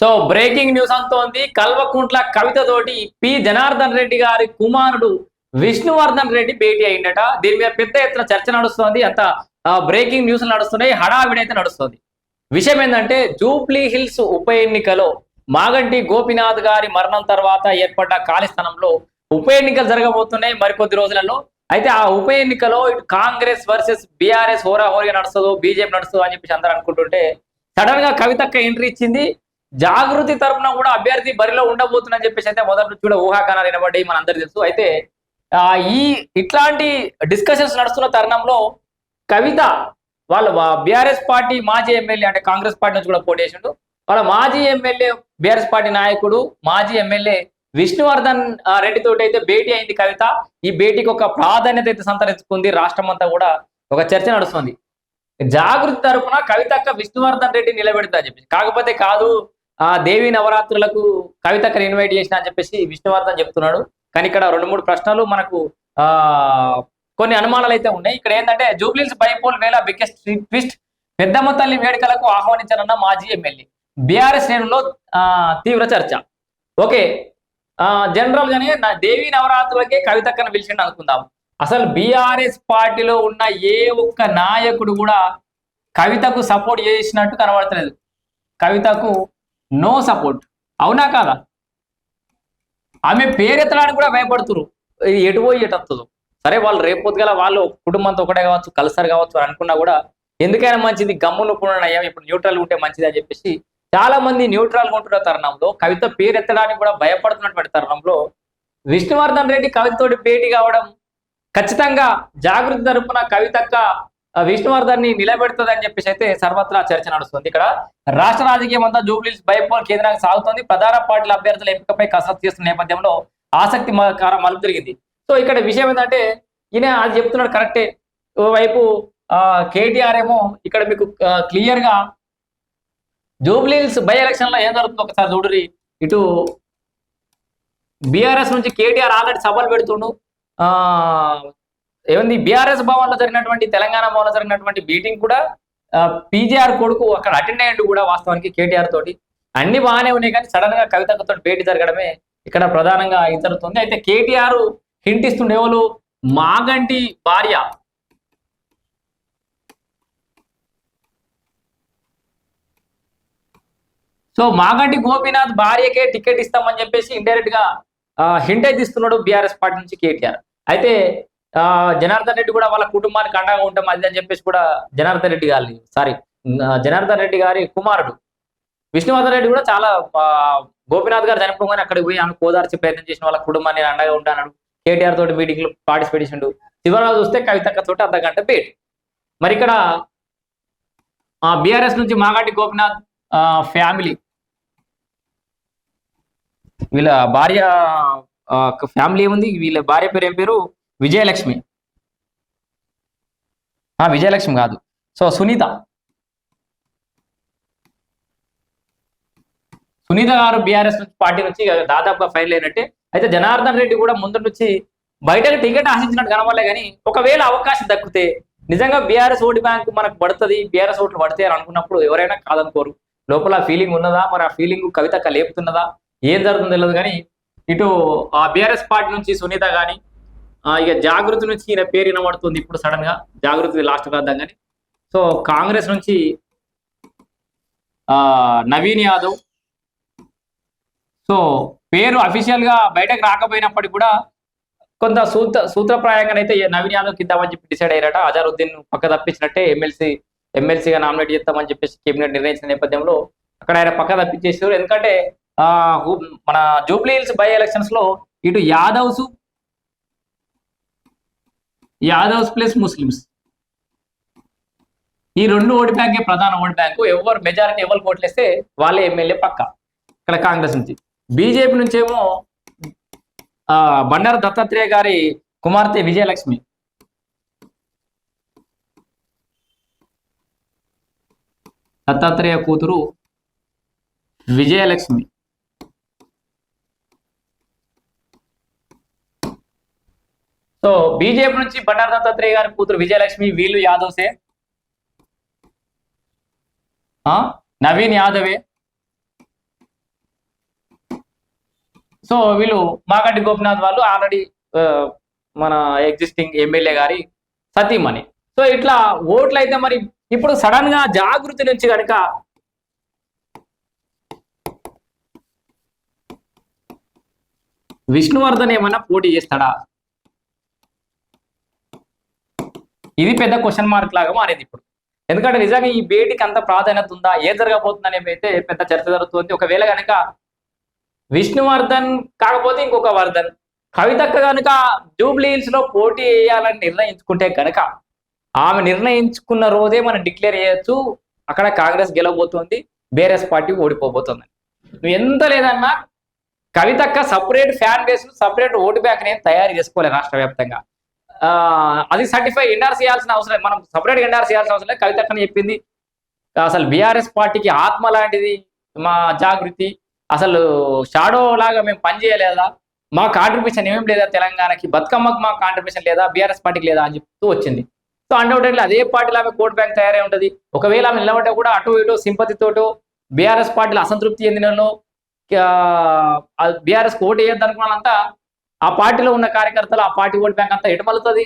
So breaking news అంతోంది కల్వకుంట్ల కవితతోటి P Janardhan Reddy గారి కుమారుడు విష్ణువర్ధన్ రెడ్డి భేటీ అయిందట. దీని మీద పెద్ద ఎత్తున చర్చ నడుస్తోంది. అంత బ్రేకింగ్ న్యూస్ నడుస్తున్నాయి. హడావిడైతే నడుస్తుంది. విషయం ఏంటంటే జూబ్లీ హిల్స్ ఉప ఎన్నికలో మాగంటి గోపినాథ్ గారి మరణం తర్వాత ఏర్పడ్డ ఖాళీ స్థానంలో ఉప ఎన్నికలు జరగబోతున్నాయి మరికొద్ది రోజులలో. అయితే ఆ ఉప ఎన్నికలో ఇటు కాంగ్రెస్ వర్సెస్ బీఆర్ఎస్ హోరాహోరీగా నడుస్తుందో బీజేపీ నడుస్తుందో అని చెప్పేసి అందరూ అనుకుంటుంటే సడన్గా కవితక్క ఎంట్రీ ఇచ్చింది. జాగృతి తరపున కూడా అభ్యర్థి బరిలో ఉండబోతుందని చెప్పేసి అయితే మొదటి నుంచి కూడా ఊహాగానాలు వినబడ్డాయి మన అందరికి తెలుసు. అయితే ఆ, ఈ ఇట్లాంటి డిస్కషన్స్ నడుస్తున్న తరుణంలో కవిత వాళ్ళ బీఆర్ఎస్ పార్టీ మాజీ ఎమ్మెల్యే అంటే కాంగ్రెస్ పార్టీ నుంచి కూడా పోటీ చేసిండు. వాళ్ళ మాజీ ఎమ్మెల్యే బీఆర్ఎస్ పార్టీ నాయకుడు మాజీ ఎమ్మెల్యే విష్ణువర్ధన్ రెడ్డి తోటి అయితే భేటీ అయింది కవిత. ఈ భేటీకి ఒక ప్రాధాన్యత అయితే సంతరించుకుంది. రాష్ట్రం అంతా కూడా ఒక చర్చ నడుస్తుంది. జాగృతి తరపున కవితక్క విష్ణువర్ధన్ రెడ్డి నిలబెడతా అని చెప్పేసి. కాకపోతే కాదు ఆ దేవి నవరాత్రులకు కవితక్కని ఇన్వైట్ చేసిన అని చెప్పేసి విష్ణువర్ధన్ చెప్తున్నాడు. కానీ ఇక్కడ రెండు మూడు ప్రశ్నలు మనకు ఆ కొన్ని అనుమానాలు అయితే ఉన్నాయి. ఇక్కడ ఏంటంటే జూబ్లీస్ బైపోల్ వేళ బిగ్గెస్ట్ ట్విస్ట్ పెద్దమ్మ తల్లి వేడుకలకు ఆహ్వానించారన్న మాజీ ఎమ్మెల్యే. బీఆర్ఎస్ శ్రేణుల్లో ఆ, తీవ్ర చర్చ. ఓకే ఆ జనరల్ గానే దేవి నవరాత్రులకే కవితక్కను పిలిచిండి అనుకుందాం. అసలు బీఆర్ఎస్ పార్టీలో ఉన్న ఏ ఒక్క నాయకుడు కూడా కవితకు సపోర్ట్ చేసినట్టు కనబడతలేదు. కవితకు నో సపోర్ట్. అవునా కాదా? ఆమె పేరెత్తడానికి కూడా భయపడుతురు. ఎటు పోయి ఎటు సరే వాళ్ళు రేపు గల వాళ్ళు కుటుంబంతో ఒకటే కావచ్చు కలుస్తారు కావచ్చు అని అనుకున్నా కూడా ఎందుకైనా మంచిది గమ్ములు అయ్యా ఇప్పుడు న్యూట్రల్ ఉంటే మంచిది అని చెప్పేసి చాలా మంది న్యూట్రల్ ఉంటున్న తరుణంలో కవిత పేరెత్తడానికి కూడా భయపడుతున్నటువంటి తరుణంలో విష్ణువర్ధన్ రెడ్డి కవితతోటి భేటీ కావడం ఖచ్చితంగా జాగృతి తరపున కవితక్క విష్ణువర్ధన్ని నిలబెడుతుంది అని చెప్పేసి అయితే సర్వత్రా చర్చ నడుస్తుంది. ఇక్కడ రాష్ట్ర రాజకీయం అంతా జూబ్లీస్ బైపోల్ కేంద్రంగా సాగుతోంది. ప్రధాన పార్టీల అభ్యర్థుల ఎంపికపై కసరత్తు చేస్తున్న నేపథ్యంలో ఆసక్తి మ- మలుపు తిరిగింది. సో ఇక్కడ విషయం ఏంటంటే ఈయన అది చెప్తున్నాడు కరెక్టే. ఓవైపు కేటీఆర్ ఏమో ఇక్కడ మీకు క్లియర్గా జూబ్లీస్ బై ఎలక్షన్లో ఏం జరుగుతుందో ఒకసారి చూడరి ఇటు బీఆర్ఎస్ నుంచి కేటీఆర్ ఆల్రెడీ సభలు పెడుతుండు. ఆ ఏమంది బీఆర్ఎస్ భవన్లో జరిగినటువంటి తెలంగాణ భవన్లో జరిగినటువంటి మీటింగ్ కూడా పీజీఆర్ కొడుకు అక్కడ అటెండ్ అయ్యిండు కూడా వాస్తవానికి కేటీఆర్ తోటి. అన్ని బాగానే ఉన్నాయి కానీ సడన్గా కవితతో భేటీ జరగడమే ఇక్కడ ప్రధానంగా ఇతరుతుంది. అయితే కేటీఆర్ హింట్ ఇస్తుండే వాళ్ళు మాగంటి భార్య. సో మాగంటి గోపీనాథ్ భార్యకే టికెట్ ఇస్తామని చెప్పేసి ఇండైరెక్ట్గా హింట్ అయితే ఇస్తున్నాడు బీఆర్ఎస్ పార్టీ నుంచి కేటీఆర్ అయితే జనార్దన్ రెడ్డి కూడా వాళ్ళ కుటుంబానికి అండగా ఉంటాం అది అని చెప్పేసి కూడా జనార్దన్ రెడ్డి గారి సారీ జనార్దన్ రెడ్డి గారి కుమారుడు. విష్ణువర్ధన్ రెడ్డి కూడా చాలా గోపినాథ్ గారు చనిపోగానే అక్కడికి పోయి ఆమె కోదార్చి ప్రయత్నం చేసిన వాళ్ళ కుటుంబాన్ని అండగా ఉంటాను కేటీఆర్ తోటి మీటింగ్లో పార్టిసిపేట్ చేసిండు. శివరాజు చూస్తే కవితక్క తోటి అర్ధ గంట మరి ఇక్కడ బీఆర్ఎస్ నుంచి మాగాటి గోపినాథ్ ఫ్యామిలీ. వీళ్ళ భార్య ఫ్యామిలీ ఏముంది? వీళ్ళ భార్య పేరు ఏం పేరు? విజయలక్ష్మి. ఆ, విజయలక్ష్మి కాదు. సో సునీత. సునీత గారు బీఆర్ఎస్ నుంచి పార్టీ నుంచి దాదాపుగా ఫైల్ అయినట్టే. అయితే జనార్దన్ రెడ్డి కూడా ముందు నుంచి బయటకు టికెట్ ఆశించినట్టు కనబడలే కానీ ఒకవేళ అవకాశం దక్కితే నిజంగా బీఆర్ఎస్ ఓటు బ్యాంక్ మనకు పడుతుంది. బీఆర్ఎస్ ఓట్లు పడితే అని అనుకున్నప్పుడు ఎవరైనా కాదనుకోరు. లోపల ఫీలింగ్ ఉన్నదా? మరి ఆ ఫీలింగ్ కవిత లేపుతున్నదా? ఏం జరుగుతుందో తెలియదు కానీ ఇటు ఆ బీఆర్ఎస్ పార్టీ నుంచి సునీత కానీ ఇక జాగృతి నుంచి ఈయన పేరు వినబడుతుంది ఇప్పుడు సడన్గా. జాగృతి లాస్ట్ రాద్దాం కానీ. సో కాంగ్రెస్ నుంచి ఆ నవీన్ యాదవ్. సో పేరు అఫీషియల్గా బయటకు రాకపోయినప్పటికీ కూడా కొంత సూత్ర సూత్రప్రాయంగానైతే నవీన్ యాదవ్ కిద్దామని చెప్పి డిసైడ్ అయ్యారట. అజారుద్దీన్ పక్క తప్పించినట్టే ఎమ్మెల్సీ ఎమ్మెల్సీగా నామినేట్ చేస్తామని చెప్పేసి కేబినెట్ నిర్ణయించిన నేపథ్యంలో అక్కడ ఆయన పక్క తప్పించేసారు ఎందుకంటే ఆ మన జూబ్లీ హిల్స్ బై ఎలక్షన్స్లో ఇటు యాదవ్స్ యాదవ్స్ ప్లస్ ముస్లిమ్స్. ఈ రెండు ఓటు బ్యాంకే ప్రధాన ఓటు బ్యాంకు. ఎవరు మెజారిటీ ఎవరు ఓట్లేస్తే వాళ్ళే ఎమ్మెల్యే పక్క. ఇక్కడ కాంగ్రెస్ నుంచి. బీజేపీ నుంచేమో ఆ బండారు దత్తాత్రేయ గారి కుమార్తె విజయలక్ష్మి. దత్తాత్రేయ కూతురు విజయలక్ష్మి. సో బీజేపీ నుంచి బండారు దత్తాత్రేయ గారి కూతురు విజయలక్ష్మి వీళ్ళు యాదవ్సే? ఆ? నవీన్ యాదవే? సో వీళ్ళు మాగంటి గోపినాథ్ వాళ్ళు ఆల్రెడీ మన ఎగ్జిస్టింగ్ ఎమ్మెల్యే గారి సతీమణి. సో ఇట్లా ఓట్లు అయితే మరి ఇప్పుడు సడన్గా జాగృతి నుంచి కనుక విష్ణువర్ధన్ ఏమన్నా పోటీ చేస్తాడా? ఇది పెద్ద క్వశ్చన్ మార్క్ లాగా మారింది ఇప్పుడు. ఎందుకంటే నిజంగా ఈ భేటీకి అంత ప్రాధాన్యత ఉందా ఏం జరగబోతుంది అనేది అయితే పెద్ద చర్చ జరుగుతుంది. ఒకవేళ కనుక విష్ణువర్ధన్ కాకపోతే ఇంకొక వర్ధన్. కవితక్క కనుక జూబ్లీ హిల్స్లో పోటీ వేయాలని నిర్ణయించుకుంటే కనుక ఆమె నిర్ణయించుకున్న రోజే మనం డిక్లేర్ చేయొచ్చు అక్కడ కాంగ్రెస్ గెలవబోతోంది బీఆర్ఎస్ పార్టీ ఓడిపోబోతుంది. నువ్వు ఎంత లేదన్నా కవితక్క separate fan base separate vote bank నేను తయారు చేసుకోలేదు రాష్ట్ర వ్యాప్తంగా. అది సర్టిఫై ఎన్ఆర్ చేయాల్సిన అవసరం మనం సపరేట్ ఎన్ఆర్ చేయాల్సిన అవసరం లేదు. కవిత చెప్పింది. అసలు బీఆర్ఎస్ పార్టీకి ఆత్మ లాంటిది మా జాగృతి. అసలు షాడో లాగా మేము పనిచేయలేదా మా కాంట్రిబ్యూషన్ ఏమేమి లేదా తెలంగాణకి? బతుకమ్మకు మా కాంట్రిబ్యూషన్ లేదా? బీఆర్ఎస్ పార్టీకి లేదా? అని చెప్తూ వచ్చింది. సో అన్డౌటెడ్లీ అదే పార్టీలో ఆమె కోట్ బ్యాంక్ తయారై ఉంటుంది. ఒకవేళ ఆమె నిలబడ్డా కూడా అటు ఇటు సింపతితోటో బీఆర్ఎస్ పార్టీలో అసంతృప్తి చెందిన బీఆర్ఎస్ ఓటు వేయద్దు అనుకున్నంతా ఆ పార్టీలో ఉన్న కార్యకర్తలు ఆ పార్టీ ఓట్ బ్యాంక్ అంతా ఎటుమలుతుంది?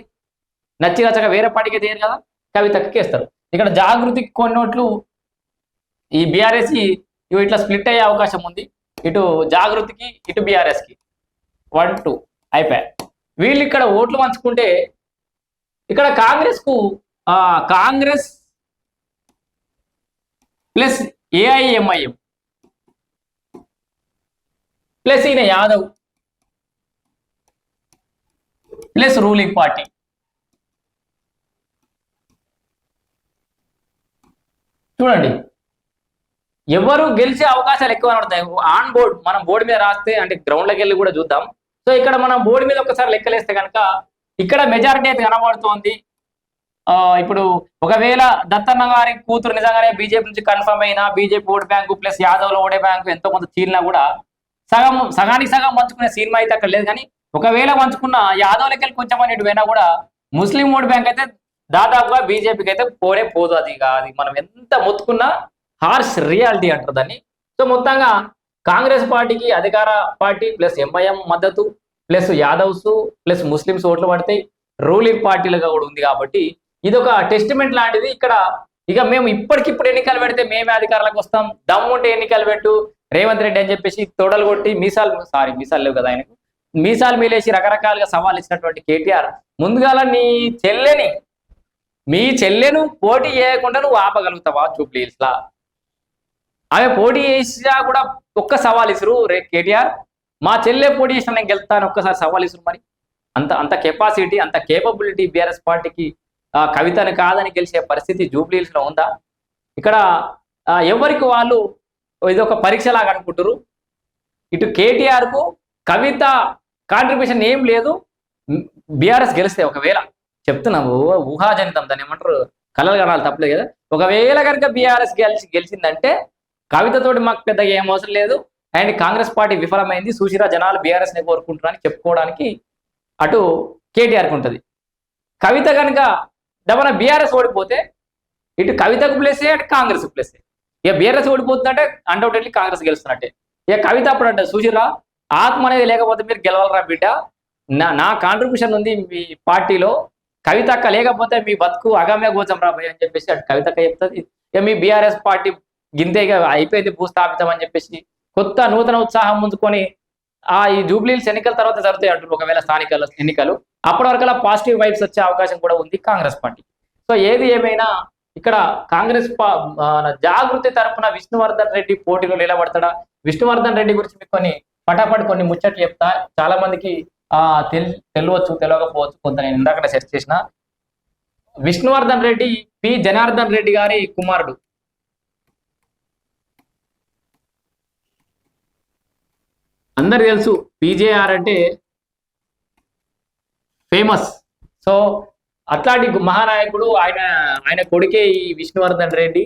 నచ్చి నచ్చక వేరే పార్టీకి తీయరు కదా? కవితకి వేస్తారు ఇక్కడ జాగృతికి కొన్ని ఓట్లు ఈ బీఆర్ఎస్ ఇవి ఇట్లా స్ప్లిట్ అయ్యే అవకాశం ఉంది. ఇటు జాగృతికి ఇటు బీఆర్ఎస్కి. వన్ టూ అయిపోయాయి వీళ్ళు ఇక్కడ ఓట్లు పంచుకుంటే ఇక్కడ కాంగ్రెస్కు ఆ, కాంగ్రెస్ ప్లస్ ఏఐఎంఐఎం. ప్లస్ ఈయన యాదవ్. ప్లస్ రూలింగ్ పార్టీ చూడండి. ఎవరు గెలిచే అవకాశాలు ఎక్కువ ఉంటాయి ఆన్ బోర్డ్ మనం బోర్డు మీద రాస్తే అంటే గ్రౌండ్లోకి వెళ్ళి కూడా చూద్దాం. సో ఇక్కడ మనం బోర్డు మీద ఒకసారి లెక్కలేస్తే కనుక ఇక్కడ మెజారిటీ అయితే కనబడుతోంది. ఇప్పుడు ఒకవేళ దత్తన్న గారి కూతురు నిజంగానే బీజేపీ నుంచి కన్ఫర్మ్ అయినా బీజేపీ ఓటు బ్యాంకు ప్లస్ యాదవ్లో ఓడే బ్యాంకు ఎంతో కొంత చీలినా కూడా సగం సగానికి సగం పంచుకునే సినిమా అయితే అక్కడ లేదు. కానీ ఒకవేళ పంచుకున్న యాదవ్ వెళ్ళి కొంచెం అని ఇటు పోయినా కూడా ముస్లిం ఓటు బ్యాంక్ అయితే దాదాపుగా బీజేపీకి అయితే పోడే పోదు అది ఇక. అది మనం ఎంత మొత్తుకున్నా హార్ష్ రియాలిటీ అంటారు దాన్ని. సో మొత్తంగా కాంగ్రెస్ పార్టీకి అధికార పార్టీ ప్లస్ ఎంఐఎం మద్దతు ప్లస్ యాదవ్స్ ప్లస్ ముస్లిమ్స్ ఓట్లు పడితే రూలింగ్ పార్టీలుగా కూడా ఉంది కాబట్టి ఇది ఒక టెస్టిమెంట్ లాంటిది. ఇక్కడ ఇక మేము ఇప్పటికిప్పుడు ఎన్నికలు పెడితే మేమే అధికారులకు వస్తాం. దమ్ముంటే ఎన్నికలు పెట్టు. రేవంత్ రెడ్డి అని చెప్పేసి తొడలు కొట్టి మీసాలు సారీ మీసాలు లేవు కదా ఆయనకు. మీసాలు మీలేసి రకరకాలుగా సవాల్ ఇచ్చినటువంటి కేటీఆర్ ముందుగాల నీ చెల్లెని మీ చెల్లెను పోటీ చేయకుండా నువ్వు ఆపగలుగుతావా జూబ్లీహిల్స్ లా? ఆమె పోటీ చేసినా కూడా ఒక్క సవాల్ ఇసురు రే కేటీఆర్ మా చెల్లె పోటీ చేసిన నేను గెలుస్తాను ఒక్కసారి సవాల్ ఇసురు మరి. అంత అంత కెపాసిటీ అంత కేపబిలిటీ బీఆర్ఎస్ పార్టీకి ఆ, కవితను కాదని గెలిచే పరిస్థితి జూబ్లీహిల్స్లో ఉందా? ఇక్కడ ఎవరికి వాళ్ళు ఇది ఒక పరీక్ష లాగా అనుకుంటారు ఇటు కేటీఆర్కు కవిత కాంట్రిబ్యూషన్ ఏం లేదు. బీఆర్ఎస్ గెలిస్తే ఒకవేళ చెప్తున్నాము ఊహాజనితం దాన్ని ఏమంటారు? కలలు కనాలి తప్పలేదు కదా. ఒకవేళ కనుక బీఆర్ఎస్ గెలిచి గెలిచిందంటే కవితతోటి మాకు పెద్దగా ఏం అవసరం లేదు. అండ్ కాంగ్రెస్ పార్టీ విఫలమైంది. సుశీరా జనాలు బీఆర్ఎస్ని కోరుకుంటున్నారని చెప్పుకోవడానికి అటు కేటీఆర్కి ఉంటుంది. కవిత కనుక డబన బీఆర్ఎస్ ఓడిపోతే ఇటు కవితకు ప్లేసే అటు కాంగ్రెస్ ప్లేసే. ఇక బీఆర్ఎస్ ఓడిపోతుందంటే అన్డౌటెడ్లీ కాంగ్రెస్ గెలుస్తున్నట్టే. ఇక కవిత అప్పుడు అంటే సుశీరా ఆత్మ అనేది లేకపోతే మీరు గెలవాలరా బిడ్డ? నా నా కాంట్రిబ్యూషన్ ఉంది మీ పార్టీలో. కవితక్క లేకపోతే మీ బతుకు అగమ్య గోచం రాబోయ్ అని చెప్పేసి అటు కవితక్క చెప్తుంది. ఇక మీ బీఆర్ఎస్ పార్టీ గింతేగా అయిపోయింది భూస్థాపితం అని చెప్పేసి కొత్త నూతన ఉత్సాహం ముందుకొని ఆ ఈ జూబ్లీల్స్ ఎన్నికల తర్వాత జరుగుతాయి అంటారు ఒకవేళ స్థానిక ఎన్నికలు అప్పటి వరకు పాజిటివ్ వైబ్స్ వచ్చే అవకాశం కూడా ఉంది కాంగ్రెస్ పార్టీ. సో ఏది ఏమైనా ఇక్కడ కాంగ్రెస్ పా- మన జాగృతి తరపున విష్ణువర్ధన్ రెడ్డి పోటీలో నిలబడతాడా? విష్ణువర్ధన్ రెడ్డి గురించి మీకు కొన్ని పటాపట్ కొన్ని ముచ్చట్లు చెప్తా. చాలా మందికి ఆ తెల్ తెలియవచ్చు తెలియకపోవచ్చు కొంత నేను ఇందాక సెర్చ్ చేసిన. విష్ణువర్ధన్ రెడ్డి పి. జనార్దన్ రెడ్డి గారి కుమారుడు. అందరు తెలుసు పీజేఆర్ అంటే ఫేమస్. సో అట్లాంటి మహానాయకుడు ఆయన ఆయన కొడుకే ఈ విష్ణువర్ధన్ రెడ్డి.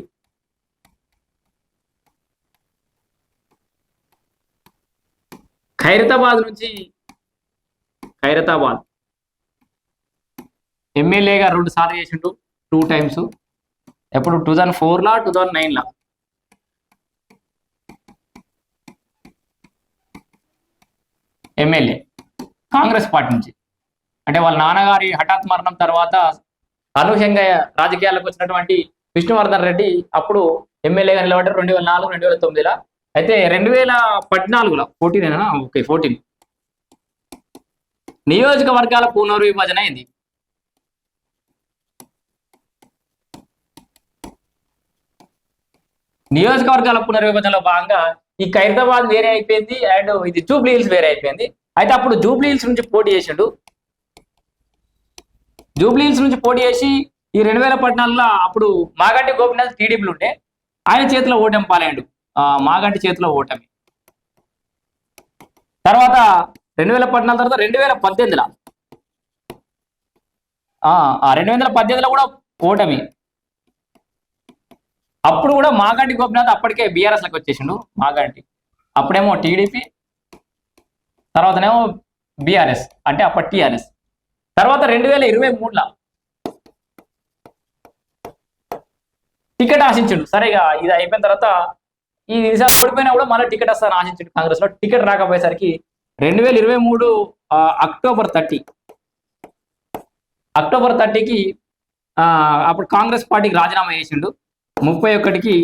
ఖైరతాబాద్ నుంచి ఖైరతాబాద్. ఎమ్మెల్యేగా రెండు సార్లు చేసిండు టూ టైమ్స్ ఎప్పుడు టూ థౌజండ్ ఫోర్లా టూ థౌజండ్ నైన్లా ఎమ్మెల్యే కాంగ్రెస్ పార్టీ నుంచి. అంటే వాళ్ళ నాన్నగారి హఠాత్ మరణం తర్వాత అనూహ్యంగా రాజకీయాలకు వచ్చినటువంటి విష్ణువర్ధన్ రెడ్డి అప్పుడు ఎమ్మెల్యేగా నిలబడ్డారు రెండు వేల నాలుగు రెండు వేల తొమ్మిదిలో. అయితే రెండు వేల పద్నాలుగులో ఫోర్టీన్ ఓకే ఫోర్టీన్ నియోజకవర్గాల పునర్విభజన అయింది నియోజకవర్గాల పునర్విభజనలో భాగంగా ఈ ఖైరదాబాద్ వేరే అయిపోయింది అండ్ ఇది జూబ్లీ హిల్స్ వేరే అయిపోయింది. అయితే అప్పుడు జూబ్లీ హిల్స్ నుంచి పోటీ చేసిండు. జూబ్లీ హిల్స్ నుంచి పోటీ చేసి ఈ రెండు వేల పద్నాలుగులో అప్పుడు మాగంటి గోపినాథ్ టీడీపీలు ఉంటే ఆయన చేతిలో ఓటమి పాలయ్యాడు మాగంటి చేతిలో ఓటమి. తర్వాత రెండు వేల పద్నాలుగు తర్వాత రెండు వేల పద్దెనిమిదిలో. ఆ రెండు వేల పద్దెనిమిదిలో కూడా ఓటమి. అప్పుడు కూడా మాగంటి గోపినాథ్ అప్పటికే బీఆర్ఎస్లకు వచ్చేసిండు మాగంటి. అప్పుడేమో టీడీపీ తర్వాతనేమో బీఆర్ఎస్ అంటే అప్పటి టీఆర్ఎస్. తర్వాత రెండు వేల ఇరవై మూడులో టికెట్ ఆశించిండు. సరేగా ఇది అయిపోయిన తర్వాత ఈ ఈసారి ఓడిపోయినా కూడా మళ్ళీ టికెట్ వస్తాను ఆశించారు కాంగ్రెస్లో టికెట్ రాకపోయేసరికి రెండు వేల ఇరవై మూడు అక్టోబర్ థర్టీ అక్టోబర్ థర్టీకి అప్పుడు కాంగ్రెస్ పార్టీకి రాజీనామా చేసిండు. ముప్పై ఒకటికి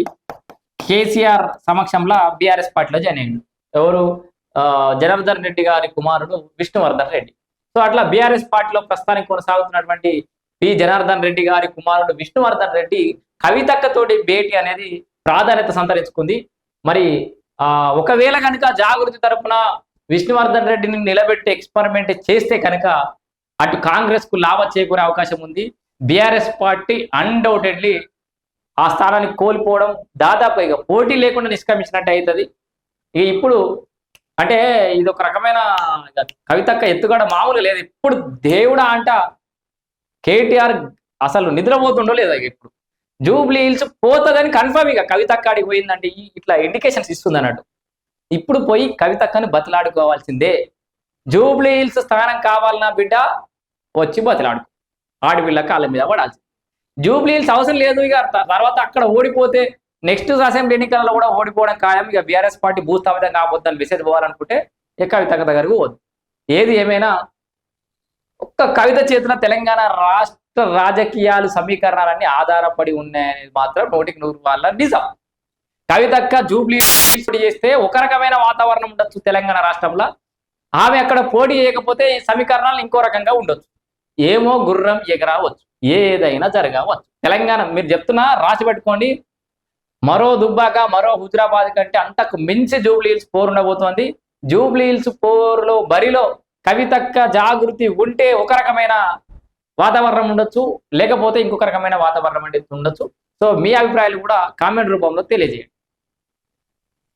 కేసీఆర్ సమక్షంలో బీఆర్ఎస్ పార్టీలో జాయిన్ అయ్యిండు. ఎవరు? ఆ, జనార్దన్ రెడ్డి గారి కుమారుడు విష్ణువర్ధన్ రెడ్డి. సో అట్లా బీఆర్ఎస్ పార్టీలో ప్రస్తుతానికి కొనసాగుతున్నటువంటి పి. జనార్దన్ రెడ్డి గారి కుమారుడు విష్ణువర్ధన్ రెడ్డి కవితక్కతోటి భేటీ అనేది ప్రాధాన్యత సంతరించుకుంది. మరి ఆ ఒకవేళ కనుక జాగృతి తరపున విష్ణువర్ధన్ రెడ్డిని నిలబెట్టి ఎక్స్పెరిమెంట్ చేస్తే కనుక అటు కాంగ్రెస్కు లాభం చేకూరే అవకాశం ఉంది. బీఆర్ఎస్ పార్టీ అన్డౌటెడ్లీ ఆ స్థానాన్ని కోల్పోవడం దాదాపు ఇక పోటీ లేకుండా నిష్క్రమించినట్టు అవుతుంది ఇక ఇప్పుడు అంటే ఇది ఒక రకమైన కవితక్క ఎత్తుగడ మామూలు లేదు. ఇప్పుడు దేవుడా అంట కేటీఆర్ అసలు నిద్రపోతుండో లేదా ఇప్పుడు. జూబ్లీ హిల్స్ పోతుందని కన్ఫర్మ్ ఇక కవిత అక్కడికి పోయిందంటే ఇట్లా ఇండికేషన్స్ ఇస్తుంది అన్నట్టు ఇప్పుడు పోయి కవితక్కని బతిలాడుకోవాల్సిందే. జూబ్లీ హిల్స్ స్థానం కావాలన్నా బిడ్డ వచ్చి బతిలాడుకో. ఆడపిల్ల కాళ్ళ మీద పడాల్సి జూబ్లీ హిల్స్ అవసరం లేదు ఇక తర్వాత అక్కడ ఓడిపోతే నెక్స్ట్ అసెంబ్లీ ఎన్నికలలో కూడా ఓడిపోవడం ఖాయం. ఇక బీఆర్ఎస్ పార్టీ భూస్థాపితం కాబోద్దని మెసేజ్ పోవాలనుకుంటే ఇక కవితక్క దగ్గరకు పోదు. ఏది ఏమైనా ఒక్క కవిత చేతున తెలంగాణ రాష్ట్ర రాజకీయాలు సమీకరణాలన్నీ ఆధారపడి ఉన్నాయనేది మాత్రం నూటికి నూరు వాళ్ళ నిజం. కవితక్క జూబ్లీ చేస్తే ఒక రకమైన వాతావరణం ఉండొచ్చు తెలంగాణ రాష్ట్రంలో. ఆమె అక్కడ పోటీ చేయకపోతే ఈ సమీకరణాలు ఇంకో రకంగా ఉండొచ్చు. ఏమో గుర్రం ఎగరావచ్చు ఏదైనా జరగవచ్చు. తెలంగాణ మీరు చెప్తున్నా రాసి పెట్టుకోండి. మరో దుబ్బాక మరో హుజరాబాద్ కంటే అంతకు మించి జూబ్లీ హిల్స్ పోరు ఉండబోతోంది. జూబ్లీ హిల్స్ పోరులో బరిలో కవితక్క జాగృతి ఉంటే ఒక రకమైన వాతావరణం ఉండొచ్చు లేకపోతే ఇంకొక రకమైన వాతావరణం అనేది ఉండొచ్చు. సో మీ అభిప్రాయాలు కూడా కామెంట్ రూపంలో తెలియజేయండి.